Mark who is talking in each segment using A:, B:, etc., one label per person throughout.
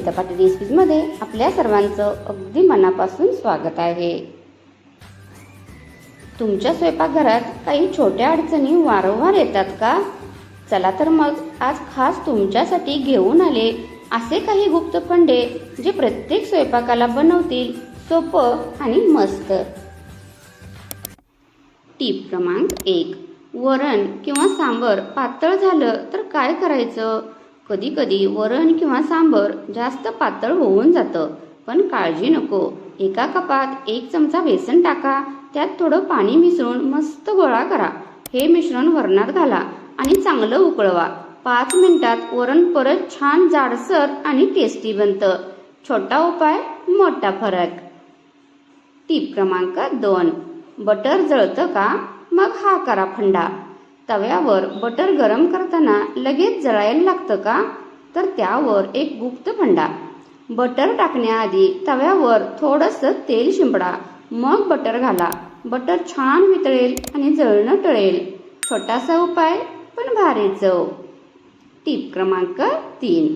A: कविता पाटील रेसिपीजमध्ये आपल्या सर्वांचं अगदी मनापासून स्वागत आहे. तुमच्या स्वयंपाकघरात काही छोट्या अडचणी वारंवार येतात का? चला तर मग आज खास तुमच्यासाठी घेऊन आले असे काही गुप्त फंडे जे प्रत्येक स्वयंपाकाला बनवतील सोपं आणि मस्त. टीप क्रमांक एक. वरण किंवा सांबर पातळ झालं तर काय करायचं? कधी कधी वरण किंवा सांबर जास्त पातळ होऊन जातं. पण काळजी नको. एका कपात एक चमचा बेसन टाका. त्यात थोडं पाणी मिसळून मस्त गोळा करा. हे मिश्रण वरणात घाला आणि चांगलं उकळवा. पाच मिनिटात वरण परत छान जाडसर आणि टेस्टी बनतं. छोटा उपाय मोठा फरक. टीप क्रमांक दोन. बटर जळतं का? मग हा करा फंडा. तव्यावर बटर गरम करताना लगेच जळायला लागतं का? तर त्यावर एक गुप्त फंडा बटर टाकण्याआधी तव्यावर थोडंसं तेल शिंपडा. मग बटर घाला. बटर छान वितळेल आणि जळणं टळेल. छोटासा उपाय पण भारी चव. टीप क्रमांक तीन.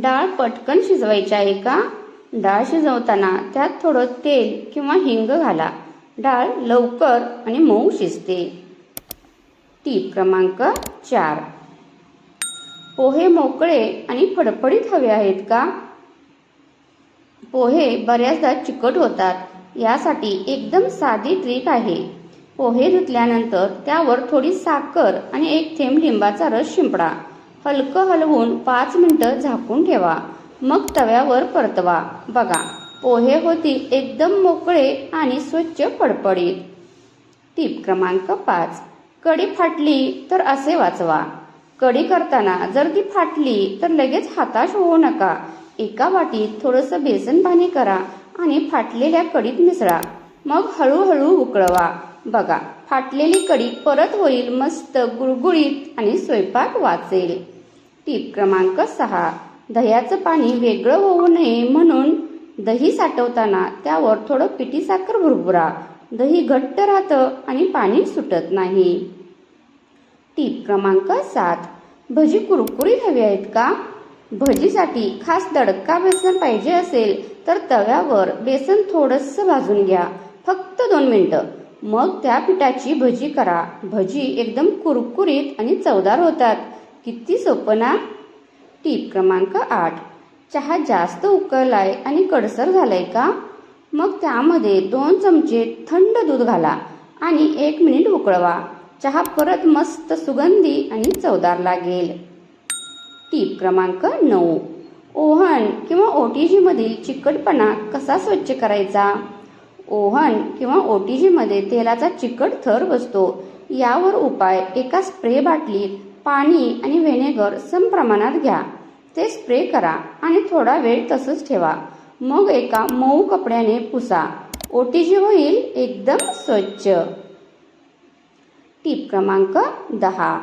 A: डाळ पटकन शिजवायची आहे का? डाळ शिजवताना त्यात थोडं तेल किंवा हिंग घाला. डाळ लवकर आणि मऊ शिजते. टीप क्रमांक चार. पोहे मोकळे आणि फडफडीत हवे आहेत का? पोहे बऱ्याचदा चिकट होतात. यासाठी एकदम साधी ट्रिक आहे. पोहे धुतल्यानंतर त्यावर थोडी साखर आणि एक थेंब लिंबाचा रस शिंपडा. हलकं हलवून पाच मिनटं झाकून ठेवा. मग तव्यावर परतवा. बघा. पोहे होतील एकदम मोकळे आणि स्वच्छ फडफडीत. टीप क्रमांक पाच. कडी फाटली तर असे वाचवा. कडी करताना जर ती फाटली तर लगेच हाताश होऊ नका. एका वाटीत थोडंसं बेसन पाणी करा आणि फाटलेल्या कडीत मिसळा. मग हळूहळू उकळवा. बघा फाटलेली कडी परत होईल मस्त गुळगुळीत आणि स्वयंपाक वाचेल. टीप क्रमांक सहा. दह्याचं पाणी वेगळं होऊ नये म्हणून दही साठवताना त्यावर थोडं पिठी साखर भुरभुरा. दही घट्ट राहतं आणि पाणी सुटत नाही. टीप क्रमांक सात. भजी कुरकुरीत हवी आहेत का? भजीसाठी खास दडका बेसन पाहिजे असेल तर तव्यावर बेसन थोडंसं भाजून घ्या. फक्त दोन मिनटं. मग त्या पिठाची भजी करा. भजी एकदम कुरकुरीत आणि चवदार होतात. किती सोपं ना? टीप क्रमांक आठ. चहा जास्त उकळलाय आणि कडसर झालाय का? मग त्यामध्ये दोन चमचे थंड दूध घाला आणि एक मिनिट उकळवा. चहा परत मस्त सुगंधी आणि चवदार लागेल. टीप क्रमांक नऊ. ओव्हन किंवा ओ टी जीमधील चिकटपणा कसा स्वच्छ करायचा? ओव्हन किंवा ओ टी जीमध्ये तेलाचा चिकट थर बसतो. यावर उपाय एका स्प्रे बाटलीत पाणी आणि व्हिनेगर सम प्रमाणात घ्या. ते स्प्रे करा आणि थोडा वेळ तसंच ठेवा. मग एका मऊ कपड्याने पुसा. ओ टी जी होईल एकदम स्वच्छ. टीप क्रमांक दहा.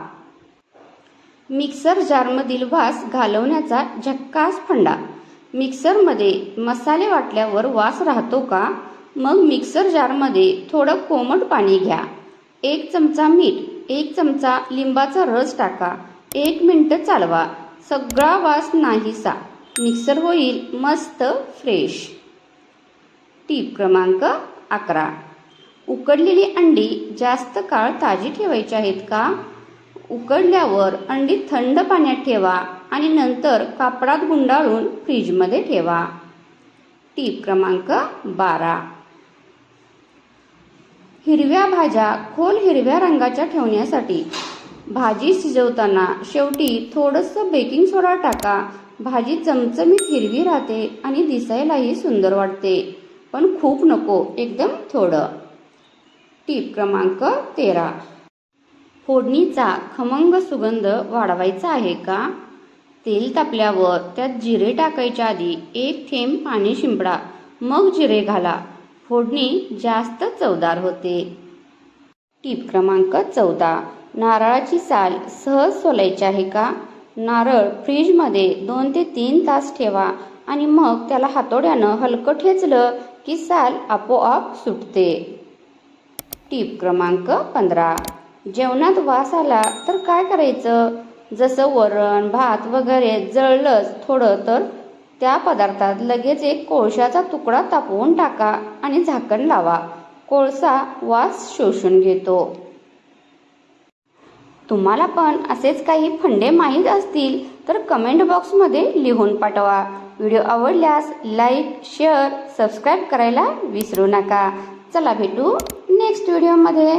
A: मिक्सर जारमधील वास घालवण्याचा झक्कास फंडा. मिक्सरमध्ये मसाले वाटल्यावर वास राहतो का? मग मिक्सर जारमध्ये थोडं कोमट पाणी घ्या. एक चमचा मीठ एक चमचा लिंबाचा रस टाका. एक मिनटं चालवा. सगळा वास नाहीसा. मिक्सर होईल मस्त फ्रेश. टीप क्रमांक अकरा. उकडलेली अंडी जास्त काळ ताजी ठेवायची आहेत का? उकडल्यावर अंडी थंड पाण्यात ठेवा आणि नंतर कापडात गुंडाळून फ्रीजमध्ये ठेवा. टीप क्रमांक बारा. हिरव्या भाज्या खोल हिरव्या रंगाच्या ठेवण्यासाठी भाजी शिजवताना शेवटी थोडंसं बेकिंग सोडा टाका. भाजी चमचमीत हिरवी राहते आणि दिसायलाही सुंदर वाटते. पण खूप नको एकदम थोडं. टीप क्रमांक तेरा. फोडणीचा खमंग सुगंध वाढवायचा आहे का? तेल तापल्यावर त्यात जिरे टाकायच्या आधी एक थेंब पाणी शिंपडा. मग जिरे घाला. फोडणी जास्त चवदार होते. टीप क्रमांक चौदा. नारळाची साल सहज सोलायची आहे का? नारळ फ्रीजमध्ये दोन ते तीन तास ठेवा आणि मग त्याला हातोड्यानं हलकं ठेचलं की साल आपोआप सुटते. टीप क्रमांक पंधरा. जेवणात वास आला तर काय करायचं? जसं वरण भात वगैरे जळलंच थोडं तर त्या पदार्थात लगेच एक कोळशाचा तुकडा तापवून टाका आणि झाकण लावा. कोळसा वास शोषून घेतो. तुम्हाला पण असेच काही फंडे माहीत असतील तर कमेंट बॉक्समध्ये लिहून पाठवा. व्हिडिओ आवडल्यास लाईक शेअर सबस्क्राईब करायला विसरू नका. चला भेटू नेक्स्ट व्हिडिओमध्ये